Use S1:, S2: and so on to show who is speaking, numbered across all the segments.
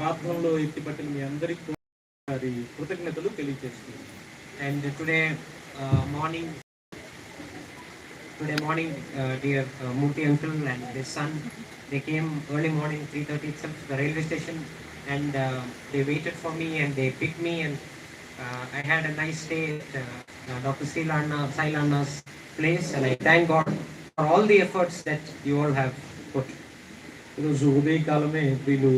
S1: ప్రార్థనలో ఎత్తిపట్టిన మీ అందరికీ కూడా వారి కృతజ్ఞతలు తెలియజేస్తున్నాను
S2: And today uh, morning, today morning, uh, dear uh, Murthy uncle and his son, they came early morning, 3:30 itself, to the railway station, and uh, they waited for me and they picked me, and uh, I had a nice stay at uh, uh, Dr. Silana, Sailana's place, and I thank God for all the efforts that you all have put.
S1: ఈరోజు ఉదయకాలమే వీళ్ళు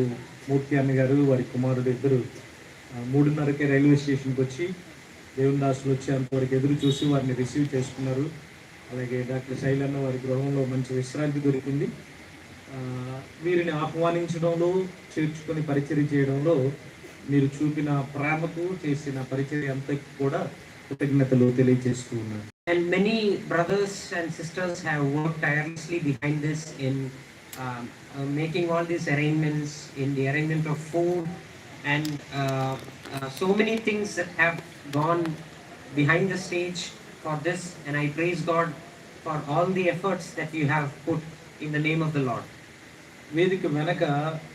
S1: మూర్తి అన్న వారి కుమారుడు ఇద్దరు మూడున్నరకే railway స్టేషన్కి వచ్చి దేవుని దాసులు వచ్చేంత ఎదురు చూసి వారిని రిసీవ్ చేసుకున్నారు. అలాగే డాక్టర్ శైలన్న వారి గృహంలో మంచి విశ్రాంతి దొరికింది. వీరిని ఆహ్వానించడంలో చేర్చుకొని పరిచయం చేయడంలో మీరు చూపిన ప్రేమకు చేసిన పరిచయం అంతకు కూడా కృతజ్ఞతలు తెలియజేస్తూ ఉన్నారు.
S2: And many brothers and sisters have worked tirelessly behind this in um, uh, making all these arrangements, in the arrangement of food, and uh, uh, so many things that have gone behind the stage for this. And I praise God for all the efforts that you have put in the name of the Lord.
S1: వేదిక వెనక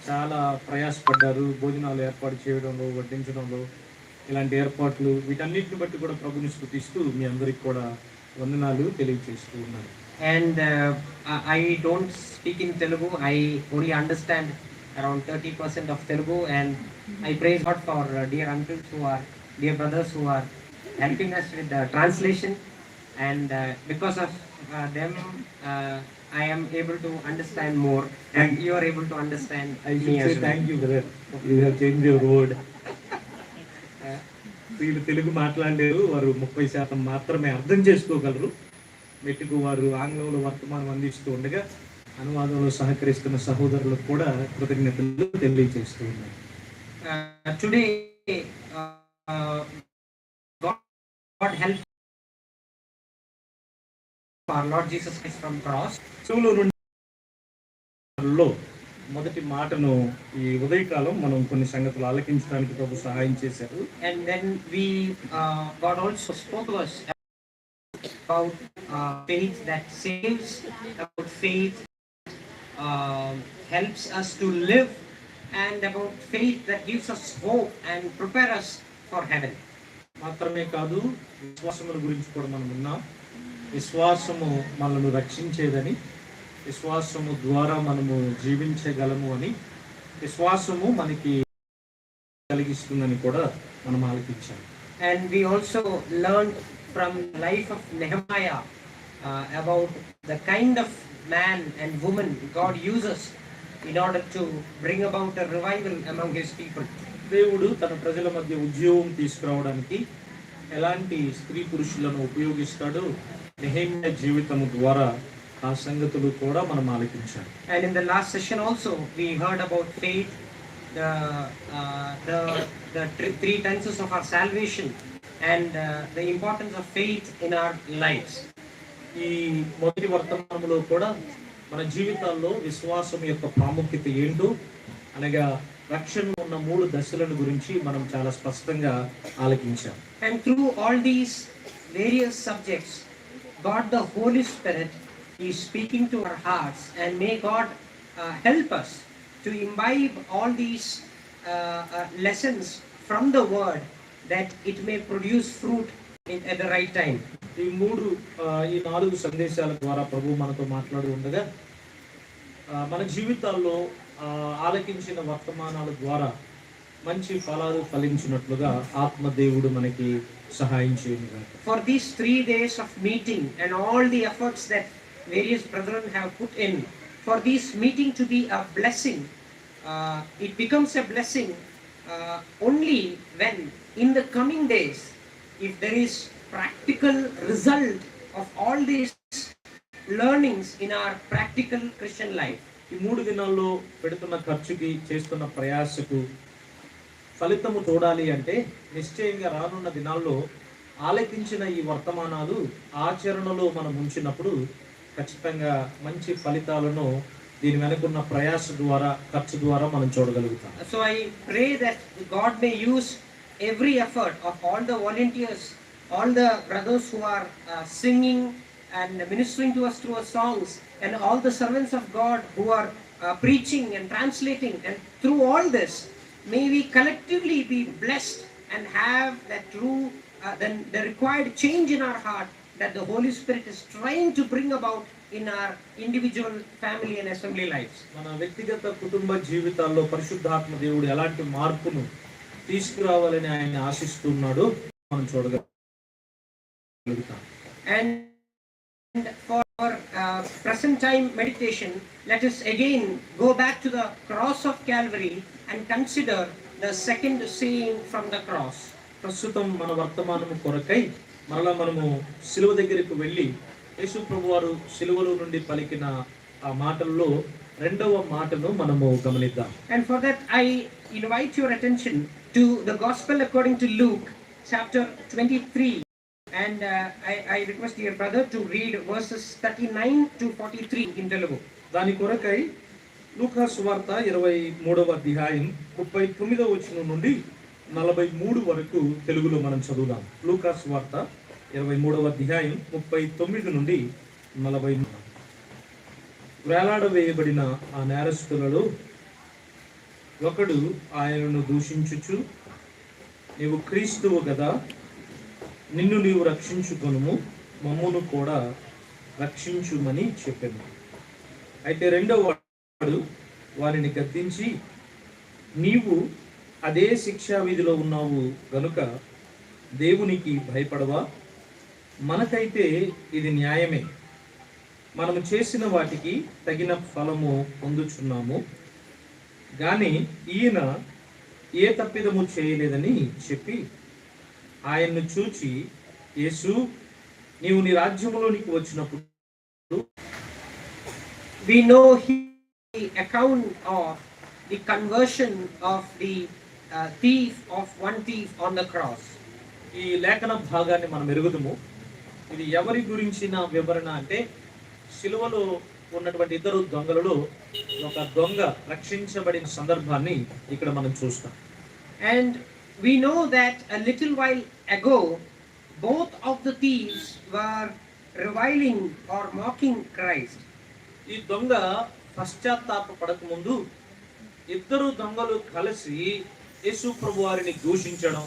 S1: చాలా ప్రయాసపడ్డారు భోజనాలు ఏర్పాటు చేయడంలో వడ్డించడంలో ఇలాంటి ఏర్పాట్లు వీటన్నిటిని బట్టి కూడా ప్రభుని స్థుతిస్తూ మీ అందరికి కూడా వందనాలు తెలియజేస్తూ ఉన్నారు
S2: And uh, I I don't speak in Telugu. I only understand around 30% of Telugu. And I praise God for uh, dear uncles who are, dear brothers who are helping us with the translation. And uh, because of uh, them, uh, I am able to understand more. And you are able to understand
S1: I
S2: me as well.
S1: Thank you brother you have change your word వీళ్ళు తెలుగు మాట్లాడలేరు వారు ముప్పై శాతం మాత్రమే అర్థం చేసుకోగలరు మెట్టుకు వారు ఆంగ్లంలో వర్తమానం అందిస్తూ ఉండగా అనువాదంలో సహకరిస్తున్న సహోదరులకు కూడా కృతజ్ఞతలు తెలియజేస్తూ ఉన్నారు
S2: Uh, uh,
S1: మొదటి మాటను ఈ ఉదయకాలం మనం కొన్ని సంగతులు ఆలకించడానికి ప్రభు సహాయం చేశారు.
S2: Uh, God also spoke to us about uh, faith that saves, about faith uh, helps us to live, and about faith that gives us hope and prepare us for heaven.
S1: మాత్రమే కాదు విశ్వాసముల గురించి కూడా మనం విన్నాం విశ్వాసము మనల్ని రక్షించేదని విశ్వాసము ద్వారా మనము జీవించగలము అని విశ్వాసము మనకి కలిగిస్తుందని కూడా మనం ఆలకించాం
S2: And we also learned from life of Nehemiah uh, about the kind of man and woman God uses in order to bring about a revival among his people.
S1: దేవుడు తన ప్రజల మధ్య ఉద్యోగం తీసుకురావడానికి ఎలాంటి స్త్రీ పురుషులను ఉపయోగిస్తాడో నెహేమ్య జీవితము ద్వారా ఆ సంగతులు కూడా మనం ఆలకించాం
S2: And in the last session also, we heard about faith, the, uh, the, the thr- three tenses and the importance of faith in our life
S1: ఈ మొదటి వర్తమానంలో కూడా మన జీవితాల్లో విశ్వాసం యొక్క ప్రాముఖ్యత ఏంటో అనగా రక్షణ ఉన్న మూడు దశలను గురించి మనం చాలా స్పష్టంగా ఆలకించాం.
S2: And through all these various subjects God the Holy Spirit is speaking to our hearts and may God help us to imbibe all these lessons from the word that it may produce fruit in at the right time
S1: ఈ మూడు ఈ నాలుగు సందేశాల ద్వారా ప్రభు మనతో మాట్లాడు ఉండగా మన జీవితాల్లో ఆలకించిన వర్తమానాల ద్వారా మంచి ఫలాలు ఫలించినట్లుగా ఆత్మదేవుడు మనకి సహాయం చేయను
S2: for these three days of meeting and all the efforts that various brethren have put in for these meeting to be a blessing it becomes a blessing uh, only when in the coming days, if there is practical result of all these learnings in our practical Christian life.
S1: ఈ మూడు దినాల్లో పెడుతున్న ఖర్చుకి చేస్తున్న ప్రయాసకు ఫలితము చూడాలి అంటే నిశ్చయంగా రానున్న దినాల్లో ఆలకించిన ఈ వర్తమానాలు ఆచరణలో మనం ఉంచినప్పుడు ఖచ్చితంగా మంచి ఫలితాలను దీని వెనుకున్న ప్రయాస ద్వారా ఖర్చు ద్వారా మనం చూడగలుగుతాం
S2: So I pray that God may use every effort of all the volunteers, all the brothers who are uh, singing and ministering to us through our songs, and all the servants of God who are uh, preaching and translating. And through all this, may we collectively be blessed and have that true, uh, then the required change in our heart that the Holy Spirit is trying to bring about in our individual family and assembly lives.
S1: మన వ్యక్తిగత కుటుంబ జీవితాల్లో పరిశుద్ధాత్మ దేవుడు ఎలాంటి మార్పును తీసుకురావాలని ఆయన ఆశిస్తున్నాడో మనం చూడగలుగుతాం
S2: And for uh, present time meditation, let us again go back to the cross of Calvary and consider the second saying from the cross.
S1: ప్రస్తుతం మన వర్తమానము కొరకై మరలా మనము సిలువ దగ్గరికి వెళ్ళి యేసు యేసుప్రభు వారు సిలువలో నుండి పలికిన ఆ మాటల్లో రెండవ మాటను మనము గమనిద్దాం.
S2: And for that I invite your attention to the gospel according to Luke chapter 23 and I I request your brother to read verses 39 to 43 in Telugu
S1: దాని కొరకై లూకా సువార్త ఇరవై మూడవ అధ్యాయం ముప్పై తొమ్మిదవ వచనం నుండి నలభై మూడు వరకు తెలుగులో మనం చదువుదాం. లూకా సువార్త ఇరవై మూడవ అధ్యాయం ముప్పై తొమ్మిది నుండి నలభై వేలాడవేయబడిన ఆ నేరస్తులలో ఒకడు ఆయనను దూషించుచు నీవు క్రీస్తువు కదా నిన్ను నీవు రక్షించుకొనుము మమ్మును కూడా రక్షించుమని చెప్పాను. అయితే రెండవ వాడు వారిని గద్దించి నీవు అదే శిక్షా విధిలో ఉన్నావు గనుక దేవునికి భయపడవా? మనకైతే ఇది న్యాయమే. మనము చేసిన వాటికి తగిన ఫలము పొందుచున్నాము. కానీ ఈయన ఏ తప్పిదము చేయలేదని చెప్పి ఆయన్ను చూచి యేసు నీవు నీ రాజ్యములోనికి వచ్చినప్పుడు
S2: We know he- the account of the conversion of the uh, thief of one thief on the cross.
S1: ఈ లేఖన భాగాన్ని మనం ఎరుగుదుము. ఇది ఎవరి గురించిన వివరణ అంటే సిలువలో ఉన్నటువంటి ఇద్దరు దొంగలలో ఒక దొంగ రక్షించబడిన సందర్భాన్ని ఇక్కడ మనం చూస్తాం
S2: And we know that a little while ago, both of the thieves were reviling or mocking Christ.
S1: ఈ దొంగ పశ్చాత్తాప పడకముందు ఇద్దరు దొంగలు కలిసి యేసు ప్రభు వారిని దూషించడం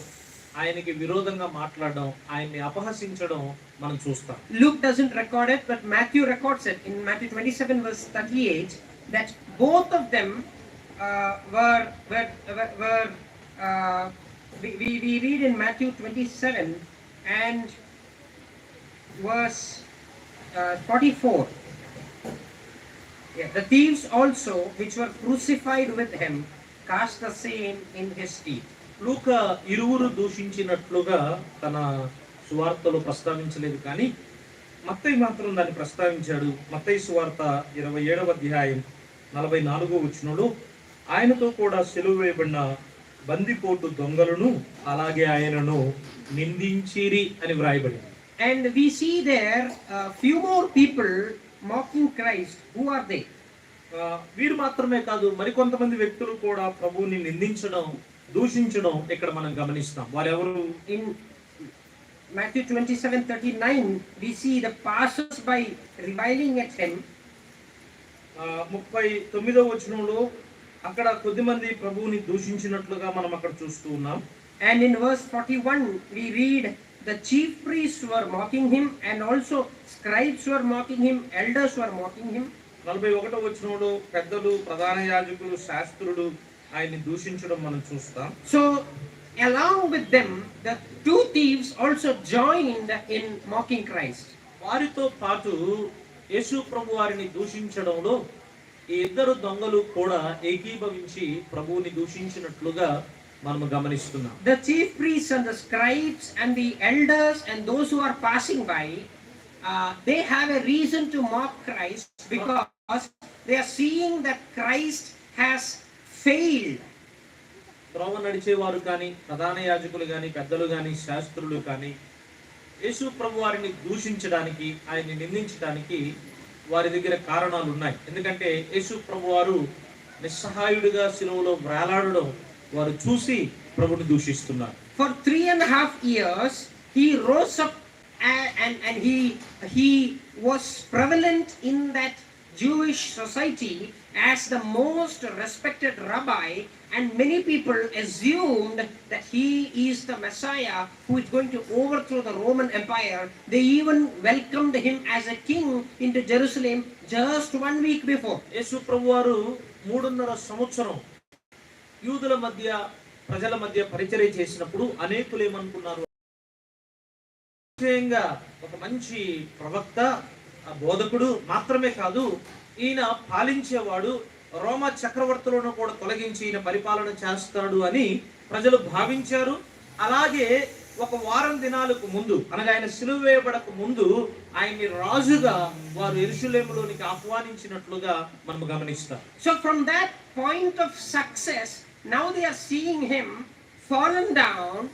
S1: ఆయనకి విరోధంగా మాట్లాడడం ఆయన్ని అపహసించడం మనం చూస్తాం
S2: Luke doesn't record it, but Matthew records it in Matthew 27, verse 38, that both of them uh, were, were, were, were uh, we, we, we read in Matthew 27 and verse uh, 44. Yeah, the thieves also, which were crucified with him, cast the same in his teeth.
S1: లూక ఇరువురు దూషించినట్లుగా తన సువార్తలో ప్రస్తావించలేదు కానీ మత్తయి మాత్రం దాన్ని ప్రస్తావించాడు మత్తయి సువార్త ఇరవై ఏడవ అధ్యాయం నలభై నాలుగో వచ్చినలో ఆయనతో కూడా సెలువు వేయబడిన బందిపోటు దొంగలను అలాగే ఆయనను నిందించిరి అని వ్రాయబడింది
S2: And we see there a few more people mocking Christ. Who are they?
S1: ఆ, వీరు మాత్రమే కాదు మరికొంతమంది వ్యక్తులు కూడా ప్రభువుని నిందించడం దూషించడం ఇక్కడ మనం గమనిస్తాం. వారెవరు?
S2: In Matthew twenty seven thirty nine by reviling at
S1: ముప్పై తొమ్మిదో వచనంలో అక్కడ కొద్ది మంది ప్రభువుని దూషించినట్లుగా మనం అక్కడ చూస్తూ ఉన్నాం.
S2: And in verse forty one we read the chief priest were mocking him and also scribes were mocking him elders were mocking him
S1: నలభై ఒకటో వచ్చినోడు పెద్దలు ప్రధాన యాజకులు శాస్త్రుడు ఆయన్ని దూషించడం మనం చూస్తాం
S2: So, along with them, the two thieves also joined in mocking Christ.
S1: వారితో పాటు యేసు ప్రభు వారిని దూషించడంలో ఈ ఇద్దరు దొంగలు కూడా ఏకీభవించి ప్రభువుని దూషించినట్లుగా మనము గమనిస్తున్నాం
S2: The chief priests and the scribes and the elders and those who are passing by, uh, they have a reason to mock Christ because they are seeing that Christ failed.
S1: త్రోవ నడిచేవారు కానీ ప్రధాన యాజకులు కానీ పెద్దలు కానీ శాస్త్రులు కానీ యేసు ప్రభు వారిని దూషించడానికి ఆయన్ని నిందించడానికి వారి దగ్గర కారణాలు ఉన్నాయి ఎందుకంటే యేసు ప్రభు వారు నిస్సహాయుడిగా శిలువలో వేలాడడం వారు చూసి ప్రభుని దూషిస్తున్నారు
S2: a half years, he rose up and, and, and he, he was prevalent in that Jewish society as the most respected rabbi, and many people assumed that he is the Messiah who is going to overthrow the Roman Empire. They even welcomed him as a king into Jerusalem just one week before.
S1: Yesu ప్రభువారు మూడున్నర సంవత్సరం యూదుల మధ్య ప్రజల మధ్య పరిచర్య చేసినప్పుడు అనేకులు ఏమనుకున్నారు నిశ్చయంగా ఒక మంచి ప్రవక్త ఆ బోధకుడు మాత్రమే కాదు ఈయన పాలించేవాడు రోమ చక్రవర్తులను కూడా తొలగించి ఈయన పరిపాలన చేస్తాడు అని ప్రజలు భావించారు. అలాగే ఒక వారం దినాలకు ముందు అనగా ఆయన సిలువ వేయబడక ముందు ఆయన్ని రాజుగా వారు ఎరుషులేములోనికి ఆహ్వానించినట్లుగా మనం గమనిస్తాం.
S2: So from that point of success now they are seeing him fallen down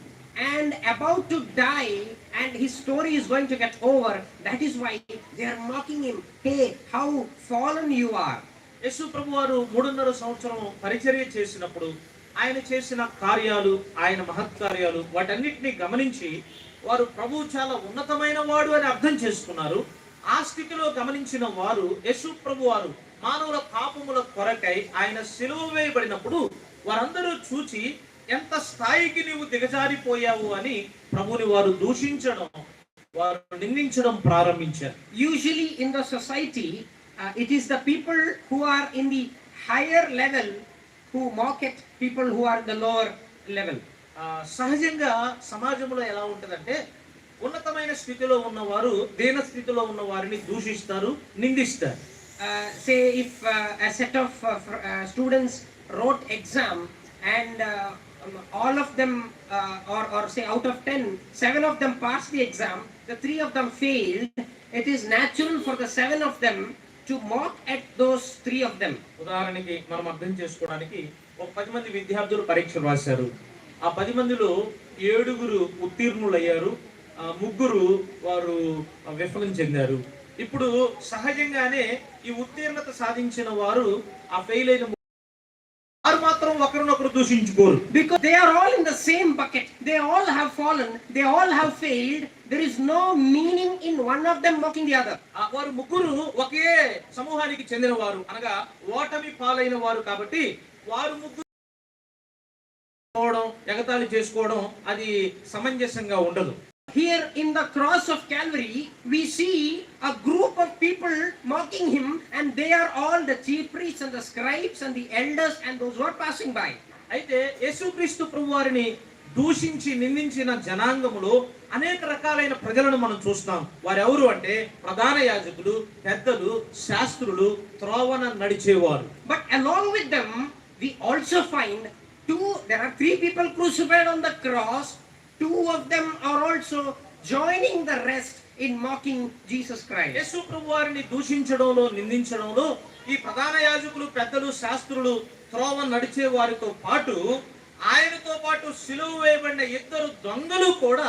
S2: and about to die and his story is going to get over. That is why they are mocking him. Hey, how fallen you are.
S1: Yesu ప్రభు వారు మూడున్నర సంవత్సరం పరిచర్య చేసినప్పుడు ఆయన చేసిన కార్యాలు ఆయన మహత్కార్యాలు వాటన్నిటిని గమనించి వారు ప్రభు చాలా ఉన్నతమైన వాడు అని అర్థం చేసుకున్నారు ఆ స్థితిలో గమనించిన వారు యశు ప్రభు వారు మానవుల పాపముల కొరకై ఆయన సిలువ వేయబడినప్పుడు వారందరూ చూచి ఎంత స్థాయికి నీవు దిగజారిపోయావు అని ప్రభుని వారు దూషించడం వారు నిందించడం ప్రారంభించారు.
S2: Usually in the society it is the people who are in the higher level who mock at people who are the lower level
S1: సహజంగా సమాజంలో ఎలా ఉంటుందంటే ఉన్నతమైన స్థితిలో ఉన్నవారు దేన స్థితిలో ఉన్న వారిని దూషిస్తారు నిందిస్తారు.
S2: Say if set of students wrote exam and all of them, uh, or, or say out of 10, 7 of them pass the exam, the 3 of them failed, it is natural for the 7 of them to mock at those three of them
S1: ఉదాహరణకి మనం అర్థం చేసుకోవడానికి ఒక పది మంది విద్యార్థులు పరీక్షలు రాశారు ఆ పది మందిలో ఏడుగురు ఉత్తీర్ణులయ్యారు ముగ్గురు వారు విఫలం చెందారు ఇప్పుడు సహజంగానే ఈ ఉత్తీర్ణత సాధించిన వారు ఆ ఫెయిల్ అయిన వారు మాత్రం ఒకరినొకరు దూషించుకోరు
S2: because they are all in the same bucket they all have fallen they all have failed there is no meaning in one of them mocking the other
S1: ఆ వారు ముగ్గురు ఒకే సమూహానికి చెందిన వారు అనగా ఓటమి పాలైన వారు కాబట్టి వారు ముగ్గురు ఎగతాళి చేసుకోవడం అది సమంజసంగా ఉండదు
S2: Here in the cross of Calvary, we see a group of people mocking him, and they are all the chief priests and the scribes and the elders and those who are passing by.
S1: అయితే యేసుక్రీస్తు ప్రభు వారిని దూషించి నిందించిన జనాంగములో అనేక రకాలైన ప్రజలను మనం చూస్తాం వారు ఎవరు అంటే ప్రధాన యాజకులు పెద్దలు శాస్త్రులు త్రోవన నడిచేవారు
S2: But along with them, we also find two, there are three people crucified on the cross. Two of them are also joining the rest in mocking Jesus Christ.
S1: యేసు ప్రభు వారిని దూషించడంలో నిందించడంలో ఈ ప్రధాన యాజకులు పెద్దలు శాస్త్రులు త్రోవ నడిచే వారితో పాటు ఆయనతో పాటు సిలువ వేయబడిన ఇద్దరు దొంగలు కూడా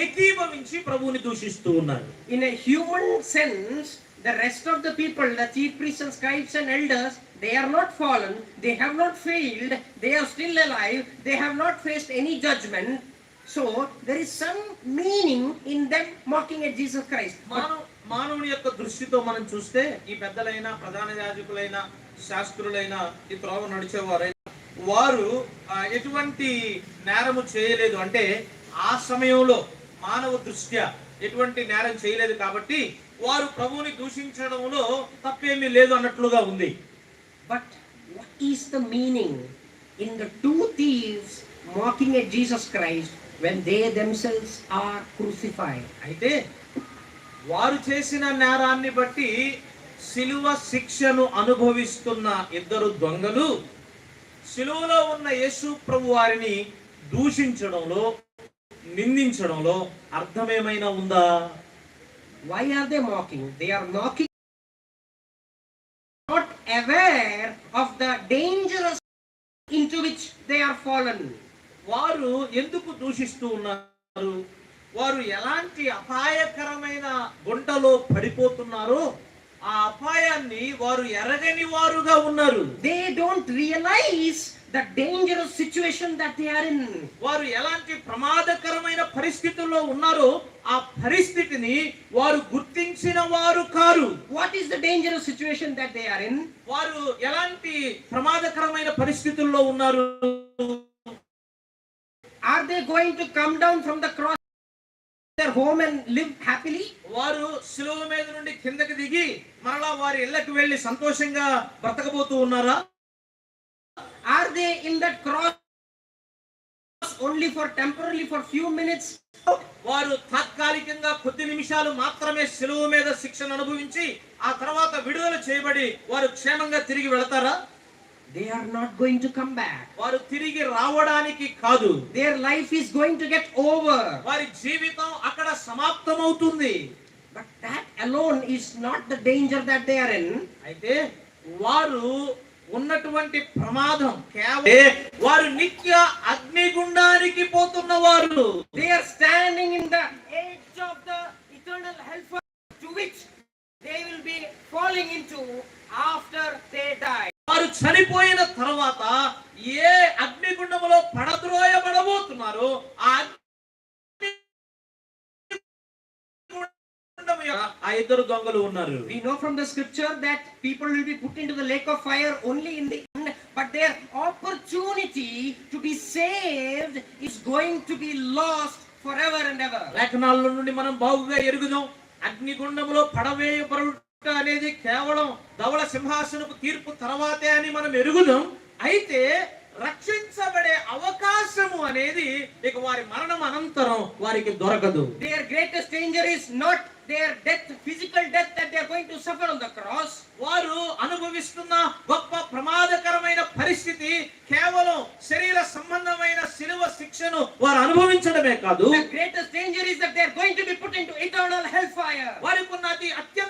S1: ఏకీభవించి ప్రభువుని దూషిస్తూ ఉన్నారు
S2: In a human sense, the rest of the people, the chief priests and scribes and elders, they are not fallen, they have not failed, they are still alive, they have not faced any judgment. So, there is some meaning in them mocking at Jesus Christ.
S1: మానవ మానవుని యొక్క దృష్టితో మనం చూస్తే ఈ పెద్దలైన ప్రధాన యాజకులైన శాస్త్రులైన ఈ త్రోవ నడిచేవారైనా వారు ఎటువంటి నేరము చేయలేదు. అంటే ఆ సమయంలో మానవ దృష్ట్యా ఎటువంటి నేరం చేయలేదు కాబట్టి వారు ప్రభువుని దూషించడంలో తప్పేమీ లేదు అన్నట్లుగా ఉంది.
S2: But what is the meaning in the two thieves mocking at Jesus Christ? When they themselves are crucified
S1: అయితే వారు చేసిన నేరాన్ని బట్టి సిలువ శిక్షను అనుభవిస్తున్న ఇద్దరు దొంగలు సిలువలో ఉన్న యేసు ప్రభు వారిని దూషించడంలో నిందించడంలో అర్థమేమైనా ఉందా?
S2: Why are they mocking they are mocking not aware of the dangerous in which they are fallen
S1: వారు ఎందుకు దూషిస్తూ ఉన్నారు వారు ఎలాంటి అపాయకరమైన గుంటలో పడిపోతున్నారో ఆ అపాయాన్ని వారు ఎరగని వారుగా ఉన్నారు
S2: They don't realize the dangerous situation that they are in.
S1: వారు ఎలాంటి ప్రమాదకరమైన పరిస్థితుల్లో ఉన్నారో ఆ పరిస్థితిని వారు గుర్తించిన వారు కారు
S2: What is the dangerous situation that they are in?
S1: వారు ఎలాంటి ప్రమాదకరమైన పరిస్థితుల్లో ఉన్నారు
S2: Are they going to come down from the cross their home and live happily?
S1: వారు శిలువ మీద నుండి కిందకి దిగి మరలా వారి ఇళ్ళకి వెళ్ళి సంతోషంగా బ్రతకబోతూ ఉన్నారా
S2: Are they in that cross only for temporarily for few minutes?
S1: వారు తాత్కాలికంగా కొద్ది నిమిషాలు మాత్రమే శిలువ మీద శిక్షను అనుభవించి ఆ తర్వాత విడుదల చేయబడి వారు క్షేమంగా తిరిగి వెళతారా
S2: They are not going to come back.
S1: వారు తిరిగి రావడానికి కాదు
S2: Their life is going to get over.
S1: వారి జీవితం అక్కడ సమాప్తమవుతుంది
S2: But that alone is not the danger that they are in.
S1: అయితే వారు ఉన్నటువంటి ప్రమాదం కేవలం వారు నిత్య అగ్నిగుండానికి పోతున్న వారు
S2: They are standing in the edge of the eternal hellfire to which they will be falling into after they die.
S1: వారు చనిపోయిన తర్వాత ఏ అగ్నిగుండములో పడద్రోయబడబోతున్నారు ఆ ఇద్దరు దొంగలు ఉన్నారు.
S2: We know from the scripture that people will be put in to the lake of fire only in the but their opportunity to be saved is going to be lost for ever and ever
S1: లేఖనాల నుండి మనం బాగుగా ఎరుగుదాం. అగ్నిగుండములో పడవేయబడు అనేది కేవలం ధవళ సింహాసనపు తీర్పు తర్వాతే అని మనం ఎరుగుదాం. అయితే రక్షించబడే అవకాశము అనేది ఇక వారి మరణం అనంతరం వారికి దొరకదు.
S2: Their greatest danger is not their death physical death that they going to suffer on cross
S1: వారు అనుభవిస్తున్న గొప్ప ప్రమాదకరమైన పరిస్థితి కేవలం శరీర సంబంధమైన శిలువ శిక్షను వారు అనుభవించడమే కాదు.
S2: Greatest danger is that they going to be put in to eternal hell fire
S1: వారికి ఉన్న అతి అత్యంత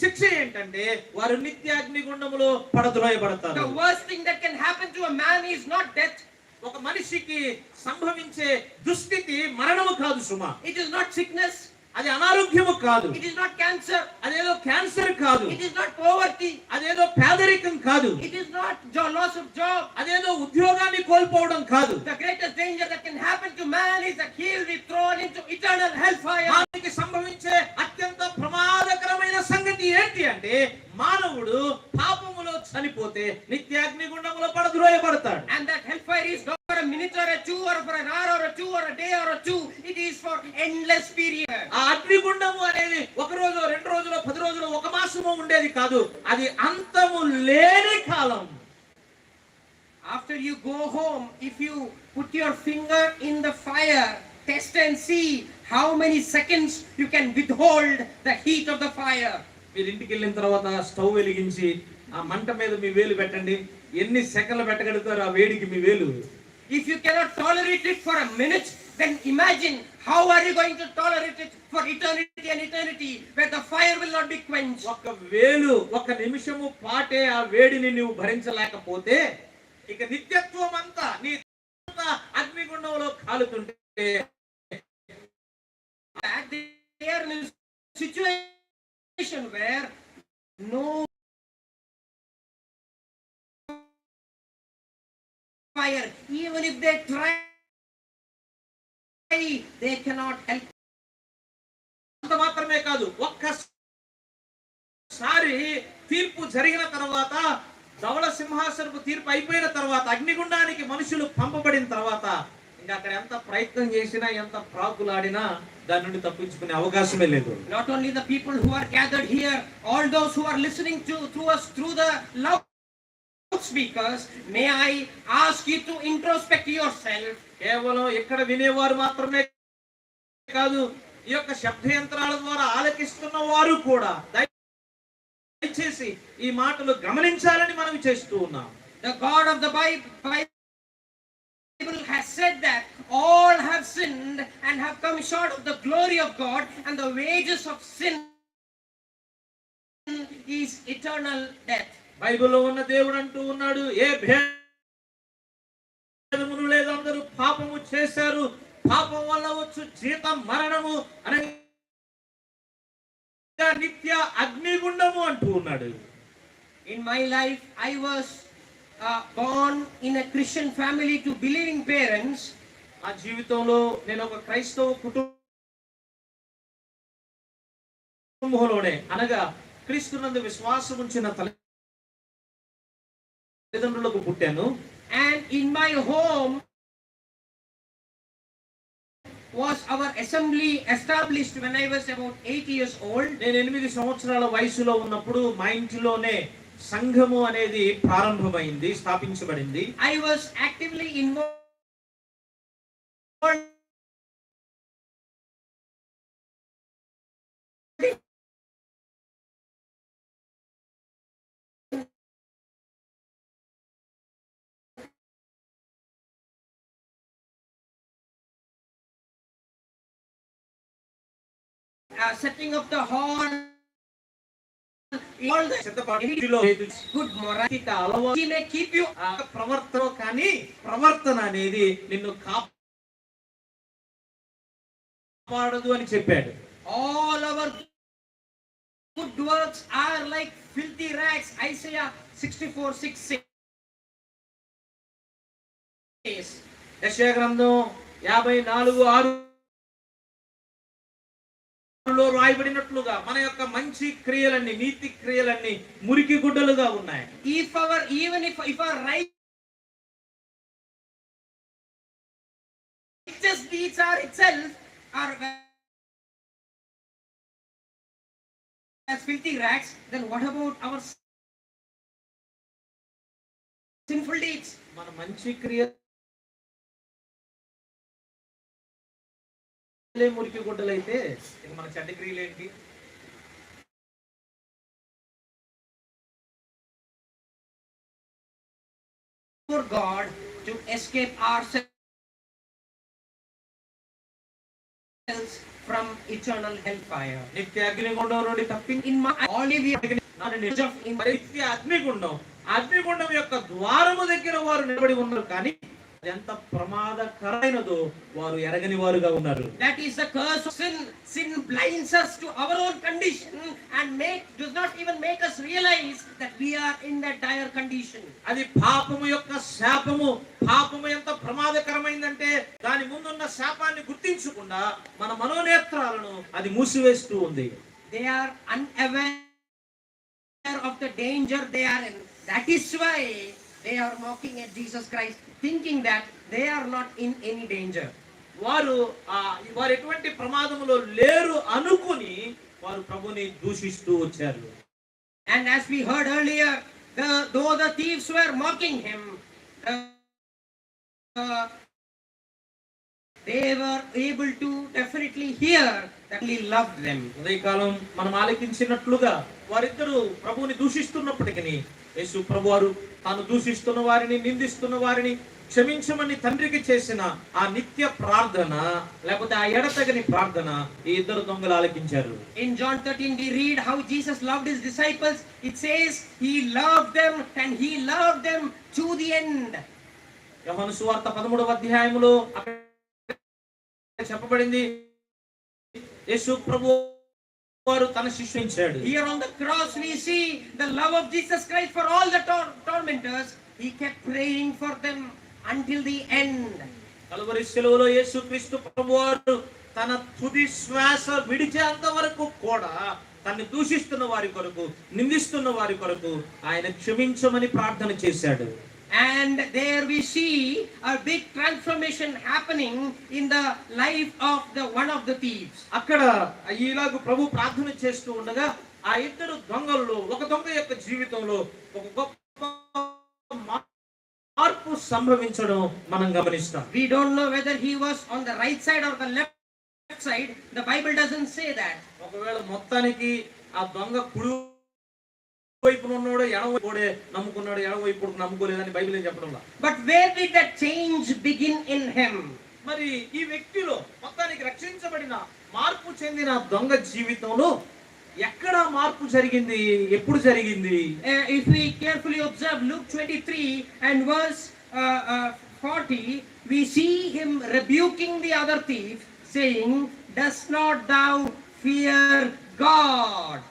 S1: శిక్ష ఏంటంటే వారు నిత్య అగ్నిగుండములో పడద్రోయబడతారు.
S2: Worse thing that can happen to a man is not death
S1: ఒక మనిషికి సంభవించే దుస్థితి మరణము కాదు సుమ.
S2: ఇట్ ఇస్ నాట్ సిక్నెస్
S1: అది అనారోగ్యము కాదు.
S2: ఇట్ ఇస్ నాట్ క్యాన్సర్
S1: అదేదో క్యాన్సర్ కాదు.
S2: ఇట్ ఇస్ నాట్ పోవర్టీ
S1: అదేదో పేదరికం కాదు.
S2: It is not job loss of job
S1: అదేదో ఉద్యోగాన్ని కోల్పోవడం కాదు.
S2: The greatest danger that can happen to man is the he'll be thrown into eternal hell
S1: fire మానవుడికి సంభవించే అత్యంత ప్రమాదకరమైన సంగతి ఏంటి అంటే మానవుడు పాపములో చనిపోతే నిత్యాగ్ని గుండములో పడద్రోయపడతాడు
S2: and that hell fire is for minute or two or for an hour two or day or two it is for endless period
S1: ఆ అగ్నిగుండము అనేది ఒక రోజు రెండు రోజులు పది రోజులు ఒక మాసము ఉండేది కాదు. అది అంతము లేని కాలం.
S2: After you go home if you put your finger in the fire test and see how many seconds you can withhold the heat of the fire
S1: మీరు ఇంటికి వెళ్ళిన తర్వాత స్టవ్ వెలిగించి ఆ మంట మీద మీ వేలు పెట్టండి. ఎన్ని సెకండ్లు పెట్టగలుగుతారు ఆ వేడికి మీ వేలు?
S2: If you cannot tolerate it for a minute then imagine how are you going to tolerate it for eternity and eternity where the fire will not be quench
S1: ఒక వేలు ఒక నిమిషము పాటే ఆ వేడిని నువ్వు భరించలేకపోతే ఇక నిత్యత్వం అంతా నీ అగ్నిగుండంలో కాలుతుంటే
S2: That they are in a situation where no fire, even if they try, they cannot help.
S1: అంత మాత్రమే కాదు ఒక్కసారి తీర్పు జరిగిన తర్వాత ధవళ సింహాసనపు తీర్పు అయిపోయిన తర్వాత అగ్నిగుండానికి మనుషులు పంపబడిన తర్వాత ఇంకా అక్కడ ఎంత ప్రయత్నం చేసినా ఎంత ప్రాకులాడినా దాని నుండి తప్పించుకునే అవకాశమే లేదు
S2: Not only the people who are gathered here, all those who are listening to, to us through the loudspeakers, may I ask you to introspect yourself
S1: కేవలం ఇక్కడ వినేవారు మాత్రమే కాదు ఈ యొక్క శబ్ద యంత్రాల ద్వారా ఆలకిస్తున్న వారు కూడా దయచేసి ఈ మాటలు గమనించాలని మనం చేస్తూ ఉన్నాం
S2: The God of the Bible, Bible has said that all have sinned and have come short of the glory of God, and the wages of sin is eternal death.
S1: బైబిల్లో ఉన్న దేవుడు అంటూ ఉన్నాడు ఏ భేదమును లేదు అందరూ పాపము చేశారు పాపం వల్ల వచ్చు జీతం మరణము అనగా నిత్య అగ్నిగుండము అంటూ ఉన్నాడు
S2: In my life, I was uh, born in a Christian family to believing parents,
S1: ఆ జీవితంలో నేను ఒక క్రైస్తవ కుటుంబంలోనే అనగా క్రీస్తునందు విశ్వాసం ఉంచిన తల్లిదండ్రులకు పుట్టాను
S2: and in my home was our assembly established when I was about eight years old.
S1: నేను ఎనిమిది సంవత్సరాల వయసులో ఉన్నప్పుడు మా ఇంటిలోనే సంఘము అనేది ప్రారంభమైంది స్థాపించబడింది
S2: I was actively involve Uh, setting up the. Good
S1: uh, ప్రవర్తన కానీ ప్రవర్తన అనేది నిన్ను కాపాడదు అని చెప్పాడు.
S2: All our good works are like filthy rags Isaiah sixty four six
S1: యశ గ్రంథం యాభై నాలుగు ఆరు లో రాయబడినట్లుగా మన యొక్క మంచి క్రియలన్నీ నీతి క్రియలన్నీ మురికి గుడ్డలుగా ఉన్నాయి.
S2: If our even if if our righteous
S1: మన మంచి క్రియలు మురికి గుడ్డలైతే ఇక మన చెడ్డ క్రియలు ఏంటి
S2: for God to escape ourselves from eternal hellfire.
S1: నిత్య అగ్నిగుండం నుండి తప్పించి
S2: In my Olivia,
S1: నిత్య అగ్నిగుండం అగ్నిగుండం యొక్క ద్వారము దగ్గర వారు నిలబడి ఉన్నారు కానీ ఎంత ప్రమాదకరమైనదో వారు ఎరగని వారుగా ఉన్నారు.
S2: That is the curse of sin sin blinds us to our own condition and make does not even make us realise that we are in the dire condition
S1: అది పాపము యొక్క శాపము. పాపము ఎంత ప్రమాదకరమైనదంటే దాని ముందు ఉన్న శాపాన్ని గుర్తించకుండా మన మనోనేత్రాలను అది మూసివేస్తూ ఉంది.
S2: They are un unaware of the danger they are in that is why they are mocking at Jesus Christ thinking that they are not in any danger.
S1: వారు వారు ఎటువంటి ప్రమాదములో లేరు అనుకుని వారు ప్రభుని దూషిస్తూ వచ్చారు
S2: And as we heard earlier, the, though the thieves were mocking him, uh, uh, they were able to definitely hear that he loved them.
S1: ఉదయకాలం మనం ఆలకించినట్లుగా వారిద్దరూ ప్రభువుని దూషిస్తున్నప్పటికీ యేసు ప్రభు వారు తాను దూషిస్తున్న వారిని నిందిస్తున్న వారిని క్షమించమని తండ్రికి చేసిన ఆ నిత్య ప్రార్థన లేకపోతే ఆ ఎడతగని ప్రార్థన ఈ ఇద్దరు దొంగలు ఆలకించారు
S2: In John 13, we read how Jesus loved his disciples. It says he loved them and he loved them to the end.
S1: యోహాను సువార్త పదమూడవ అధ్యాయములో అక్కడ చెప్పబడింది యేసు ప్రభు వారు తన శిష్యుడు
S2: here on the cross we see the love of Jesus Christ for all the tormentors he kept praying for them until the end
S1: Calvary సెలవులో యేసుక్రీస్తు ప్రభువారు తన తుది శ్వాస విడిచేంత వరకు కూడా తన్ని దూషిస్తున్న వారి కొరకు నిందిస్తున్న వారి కొరకు ఆయన క్షమించమని ప్రార్థన చేశాడు.
S2: And there we see a big transformation happening in the life of the one of the thieves.
S1: అక్కడ ఇలాగ ప్రభు ప్రార్థన చేస్తూ ఉండగా ఆ ఇద్దరు దొంగల్లో ఒక దొంగ యొక్క జీవితంలో ఒక గొప్ప మార్పు సంభవించడం మనం గమనిస్తాం
S2: We don't know whether he was on the right side or the left side. The Bible doesn't say that.
S1: ఒకవేళ మొత్తానికి ఆ దొంగ కుడి వైపున ఉన్నాడు ఎడవైపుడే నమ్ముకున్నాడు ఎడవైపుడు నమ్ముకోలేదని బైబిల్ ఏం చెప్పడంలా?
S2: But where did the change begin in him
S1: మరి ఈ వ్యక్తిలో మొత్తానికి రక్షించబడిన మార్పు చెందిన దొంగ జీవితంలో ఎక్కడ మార్పు జరిగింది? ఎప్పుడు జరిగింది?
S2: If we carefully observe Luke 23 and verse 40 we see him rebuking the other thief saying does not thou fear God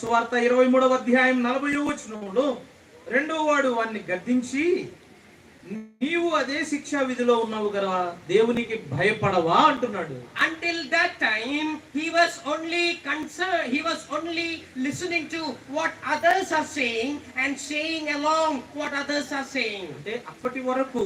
S1: సువార్త ఇరవై మూడవ అధ్యాయం నలభై వచనంలో రెండో వాడు వాడిని గద్దించి నీవు అదే శిక్షా విధిలో ఉన్నావు కదా దేవునికి భయపడవా అంటున్నాడు
S2: Until that time, he was only concerned, he was only listening to what others are saying and saying along what others are saying.
S1: అంటే అప్పటి వరకు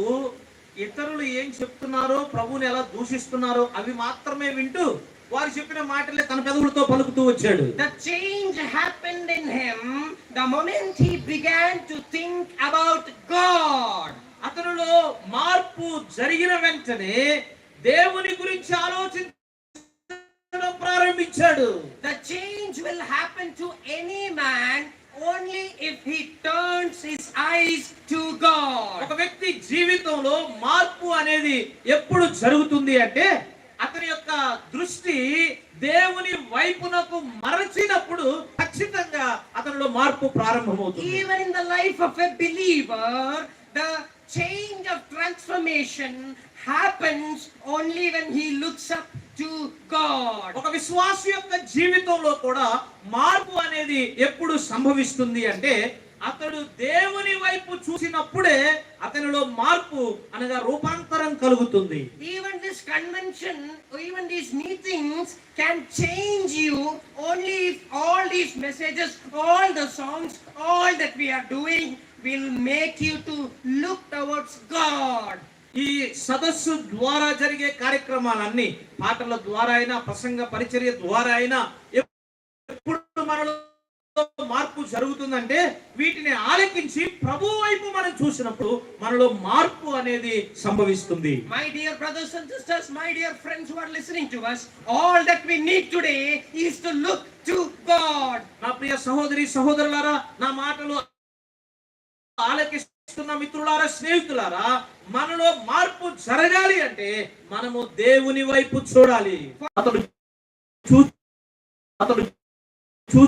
S1: ఇతరులు ఏం చెప్తున్నారో ప్రభువుని ఎలా దూషిస్తున్నారో అవి మాత్రమే వింటూ వారు చెప్పిన మాటలే తన పెదవులతో పలుకుతూ వచ్చాడు.
S2: The change happened in him the moment he began to think about God
S1: అతనిలో మార్పు జరిగిన వెంటనే దేవుని గురించి ఆలోచించడం ప్రారంభించాడు.
S2: The change will happen to any man only if he turns his eyes to God
S1: ఒక వ్యక్తి జీవితంలో మార్పు అనేది ఎప్పుడు జరుగుతుంది అంటే యొక్క దృష్టి దేవుని వైపునకు మరచినప్పుడు ఖచ్చితంగా అతనిలో మార్పు ప్రారంభమవుతుంది. ఒక విశ్వాస యొక్క జీవితంలో కూడా మార్పు అనేది ఎప్పుడు సంభవిస్తుంది అంటే అతడు దేవుని వైపు చూసినప్పుడే అతనిలో మార్పు అనగా రూపాంతరం కలుగుతుంది.
S2: Even this convention even this meetings can change you only if all these messages all the songs all that we are doing will make you to look towards God
S1: ఈ సదస్సు ద్వారా జరిగే కార్యక్రమాలన్నీ పాటల ద్వారా అయినా ప్రసంగ పరిచర్య ద్వారా అయినా జరుగుతుందంటే వీటిని ఆలకించి ప్రభు వైపు మనం చూసినప్పుడు మనలో మార్పు అనేది సంభవిస్తుంది
S2: My dear brothers and sisters, my dear friends who are listening to us, all that we need today is to look to God.
S1: నా ప్రియ సహోదరి సహోదరులారా నా మాటలు ఆలకిస్తున్న మిత్రులారా స్నేహితులారా మనలో మార్పు జరగాలి అంటే మనము దేవుని వైపు చూడాలి అతడు చూ అతడు చూ